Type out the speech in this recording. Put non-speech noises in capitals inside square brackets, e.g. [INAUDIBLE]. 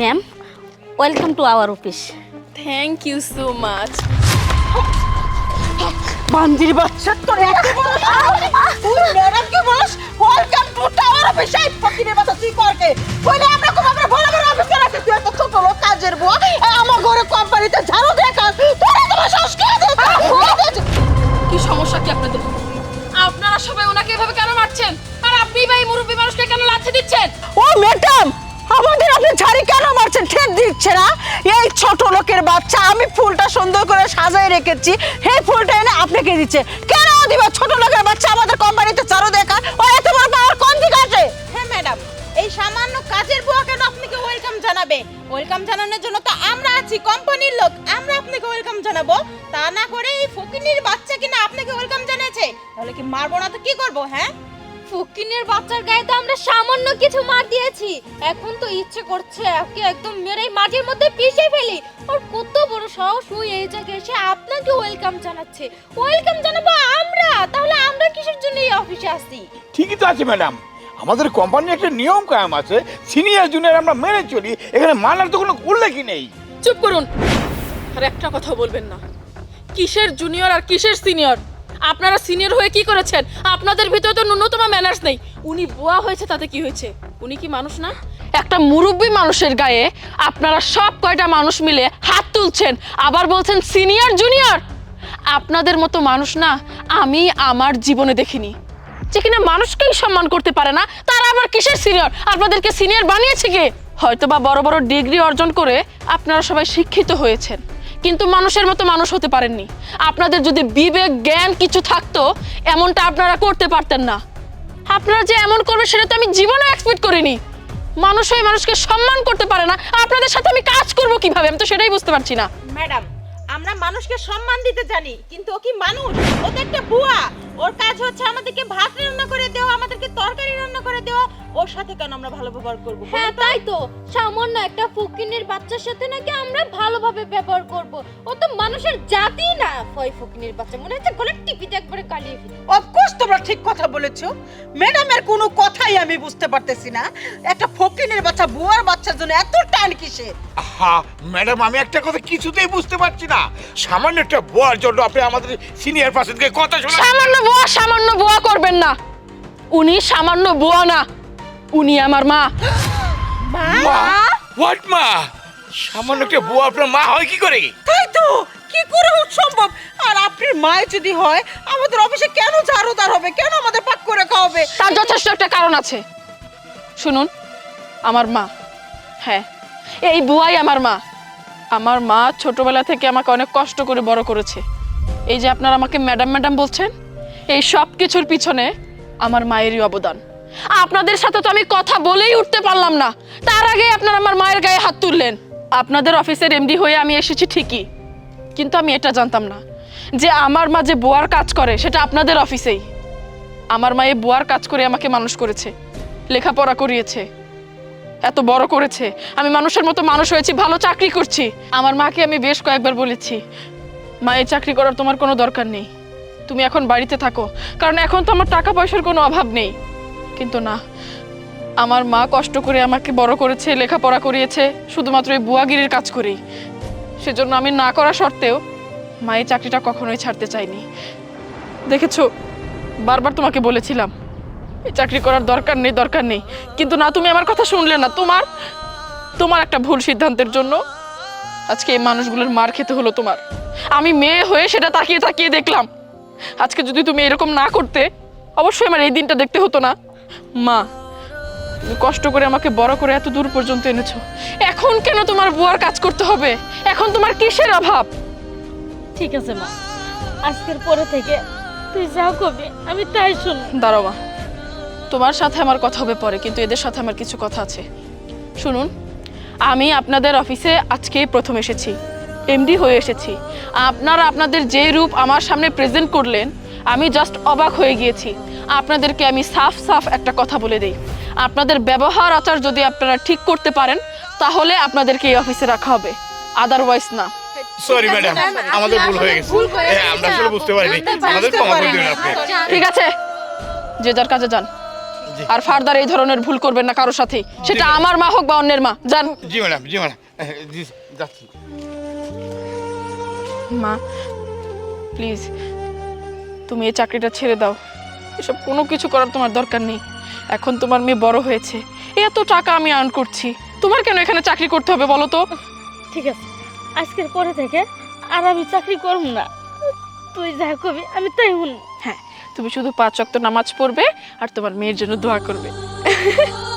Ma'am welcome to our office thank you so much বান্দির বাচ্চা তোর এত বড় সাহস? তুই ম্যাডামকে বলস ওয়েলকাম টু টাওয়ার অফিস এই ফকিনের বাচ্চা তুই করকে। বলে আমরা খুব আমরা বড় বড় অফিসার আছে তুই এত ছোট লোক কাজের বুয়া লোকের বাচ্চা, আমি ফুলটা সুন্দর করে সাজায় রেখেছি। এই ফুলটা এনে আপনাকে দিচ্ছে। কেন দিবা ছোট লোকের বাচ্চা আমাদের কোম্পানিতে চারো দেখা ও এত বড় পাওয়ার কোন দিকে আছে? হ্যাঁ ম্যাডাম, এই সামান্য কাজের বুয়া কেন আপনাকে ওয়েলকাম জানাবে। ওয়েলকাম জানানোর জন্য তো আমরা আছি, কোম্পানির লোক। আমরা আপনাকে ওয়েলকাম জানাব। তা না করে এই ফকিনির বাচ্চা কিনা আপনাকে ওয়েলকাম জানিয়েছে তাহলে কি মারবো না তো কি করব হ্যাঁ? ফকিনের বাচ্চার গায়ে তো আমরা সামান্য কিছু মার দিয়েছি। এখন তো ইচ্ছে করছে ওকে একদম মেরে মাটির মধ্যে পিষে ফেলি। আর কত বড় সাহস ওই এই জায়গায় এসে আপনাকে ওয়েলকাম জানাচ্ছে। ওয়েলকাম জানাব আমরা তাহলে আমরা কিসের জন্য এই অফিসে আসি ঠিকই তো আছে ম্যাডাম আমাদের কোম্পানির একটা নিয়ম কায়েম আছে সিনিয়র জুনিয়র আমরা মেনে চলি এখানে মানার তো কোনো উল্লেখই নেই। চুপ করুন। আর একটা কথা বলবেন না। কিসের জুনিয়র আর কিসের সিনিয়র আপনারা সিনিয়র হয়ে কি করেছেন? আপনাদের ভিতরে তো ন্যূনতম ম্যানার্স নেই। উনি বোয়া হয়েছে, তাতে কি হয়েছে? উনি কি মানুষ না? একটা মুরব্বী মানুষের গায়ে আপনারা সব কয়টা মানুষ মিলে হাত তুলছেন, আবার বলছেন সিনিয়র, জুনিয়র। আপনাদের মতো মানুষ না, আমি আমার জীবনে দেখিনি। যে কিনা মানুষকেই সম্মান করতে পারে না, তারা আবার কিসের সিনিয়র? আপনাদেরকে সিনিয়র বানিয়েছে কে? হয়তো বা বড় বড় ডিগ্রি অর্জন করে আপনারা সবাই শিক্ষিত হয়েছেন। কিন্তু মানুষের মতো মানুষ হতে পারেননি। আপনাদের যদি বিবেক, জ্ঞান কিছু থাকতো, এমনটা আপনারা করতে পারতেন না। আপনারা যে এমন করবে সেটা তো আমি জীবনে এক্সপেক্ট করিনি। মানুষ হয়ে মানুষকে সম্মান করতে পারে না। আপনাদের সাথে আমি কাজ করব কীভাবে? আমি তো সেটাই বুঝতে পারছি না। ম্যাডাম, আমরা মানুষকে সম্মান দিতে জানি, কিন্তু ও কি মানুষ? ও তো একটা বুয়া। ওর কাজ হচ্ছে আমাদেরকে ভাত রান্না করে দেওয়া, আমাদেরকে তরকারি রান্না করে দেওয়া। ওর সাথে কেন আমরা ভালো ব্যবহার করব হ্যাঁ তাই তো। সামান্য একটা ফকিনের বাচ্চার সাথে নাকি আমরা ভালোভাবে ব্যবহার করব। ও তো মানুষের জাতি না ফয় ফকিনের বাচ্চা। মনে হচ্ছে গলার টিপিতে একবারে গালিয়ে ফেলি। অফকোর্স তোমরা ঠিক কথা বলেছ। ম্যাডামের কোনো কথাই আমি বুঝতে পারতেছি না। একটা ফকিনের বাচ্চা বুয়ার বাচ্চার জন্য এত টান কিসের? হা ম্যাডাম আমি একটা কথা কিছুতেই বুঝতে পারছি না। সামান্য একটা বোয়ার জন্য আপনি আমাদের সিনিয়র পার্সন থেকে কথা শোনা সামান্য বুয়া সামান্য বুয়া করবেন না। উনি সামান্য বুয়া না। উনি আমার মা। মা? হোয়াট মা? সামান্য একটা বুয়া আপনার মা হয় কি করে? তাই তো কি করে সম্ভব? আর আপনার মায়ের যদি হয় আমাদের অফিসে কেন ঝাড়ুদার হবে? কেন আমাদের পাক করে খাওয়াবে? তার যথেষ্ট একটা কারণ আছে। শুনুন আমার মা হ্যাঁ এই বুয়াই আমার মা। আমার মা ছোটবেলা থেকে আমাকে অনেক কষ্ট করে বড় করেছে। এই যে আপনারা আমাকে ম্যাডাম ম্যাডাম বলছেন এই সব কিছুর পিছনে আমার মায়েরই অবদান। আপনাদের সাথে তো আমি কথা বলেই উঠতে পারলাম না। তার আগে আপনারা আমার মায়ের গায়ে হাত তুললেন। আপনাদের অফিসের এমডি হয়ে আমি এসেছি ঠিকই, কিন্তু আমি এটা জানতাম না যে আমার মা যে বোয়ার কাজ করে, সেটা আপনাদের অফিসেই। আমার মায়ে বুয়ার কাজ করে আমাকে মানুষ করেছে, লেখাপড়া করিয়েছে, এত বড় করেছে। আমি মানুষের মতো মানুষ হয়েছি, ভালো চাকরি করছি। আমার মাকে আমি বেশ কয়েকবার বলেছি, মায়ের চাকরি করার তোমার কোনো দরকার নেই। তুমি এখন বাড়িতে থাকো, কারণ এখন তো আমার টাকা পয়সার কোনো অভাব নেই। কিন্তু না। আমার মা কষ্ট করে আমাকে বড় করেছে, লেখাপড়া করিয়েছে, শুধুমাত্র এই বুয়াগিরির কাজ করেই। সেজন্য আমি না করা সত্ত্বেও মায়ের চাকরিটা কখনোই ছাড়তে চাইনি। দেখেছ, বারবার তোমাকে বলেছিলাম, এই চাকরি করার দরকার নেই দরকার নেই। কিন্তু না, তুমি আমার কথা শুনলে না। তোমার তোমার একটা ভুল সিদ্ধান্তের জন্য আজকে এই মানুষগুলোর মার খেতে হলো তোমার। আমি মেয়ে হয়ে সেটা তাকিয়ে তাকিয়ে দেখলাম। আজকে যদি তুমি এরকম না করতে, অবশ্যই আমার এই দিনটা দেখতে হতো না। মা তুমি কষ্ট করে আমাকে বড় করে এত দূর পর্যন্ত এনেছো। এখন কেন তোমার বুয়ার কাজ করতে হবে? এখন তোমার কিসের অভাব? ঠিক আছে মা। আজকের পরে থেকে তুই যা কবি আমি তাই শুনব। দাঁড়াও মা। তোমার সাথে আমার কথা হবে পরে কিন্তু এদের সাথে আমার কিছু কথা আছে। শুনুন আমি আপনাদের অফিসে আজকেই প্রথম এসেছি। এমডি হয়ে এসেছি। আপনারা আপনাদের যে রূপ আমার সামনে প্রেজেন্ট করলেন আমি জাস্ট অবাক হয়ে গিয়েছি। আপনাদেরকে আমি সাফ সাফ একটা কথা বলে দিই। আপনাদের ব্যবহার আচার যদি আপনারা ঠিক করতে পারেন তাহলে আপনাদেরকে এই অফিসে রাখা হবে। আদারওয়াইজ না। সরি ম্যাডাম আমাদের ভুল হয়ে গেছে। হ্যাঁ আমরা আসলে বুঝতে পারিনি। আমাদের ক্ষমা করে দিবেন আপনি। ঠিক আছে। যে যার কাজে যান। আর ফার্দার এই ধরনের ভুল করবেন না কারোর সাথে সেটা আমার মা হোক বা অন্যের মা যান। জি ম্যাডাম জি ম্যাডাম জি যাচ্ছি। মা প্লিজ তুমি এই চাকরিটা ছেড়ে দাও। এসব কোনো কিছু করার তোমার দরকার নেই। এখন তোমার মেয়ে বড় হয়েছে। এত টাকা আমি আর্ন করছি। তোমার কেন এখানে চাকরি করতে হবে বলো তো? ঠিক আছে। আজকের পরে থেকে আর আমি চাকরি করব না। তুই যা কবি আমি তাই শুন হ্যাঁ তুমি শুধু পাঁচ ওয়াক্ত নামাজ পড়বে আর তোমার মেয়ের জন্য দোয়া করবে। [LAUGHS]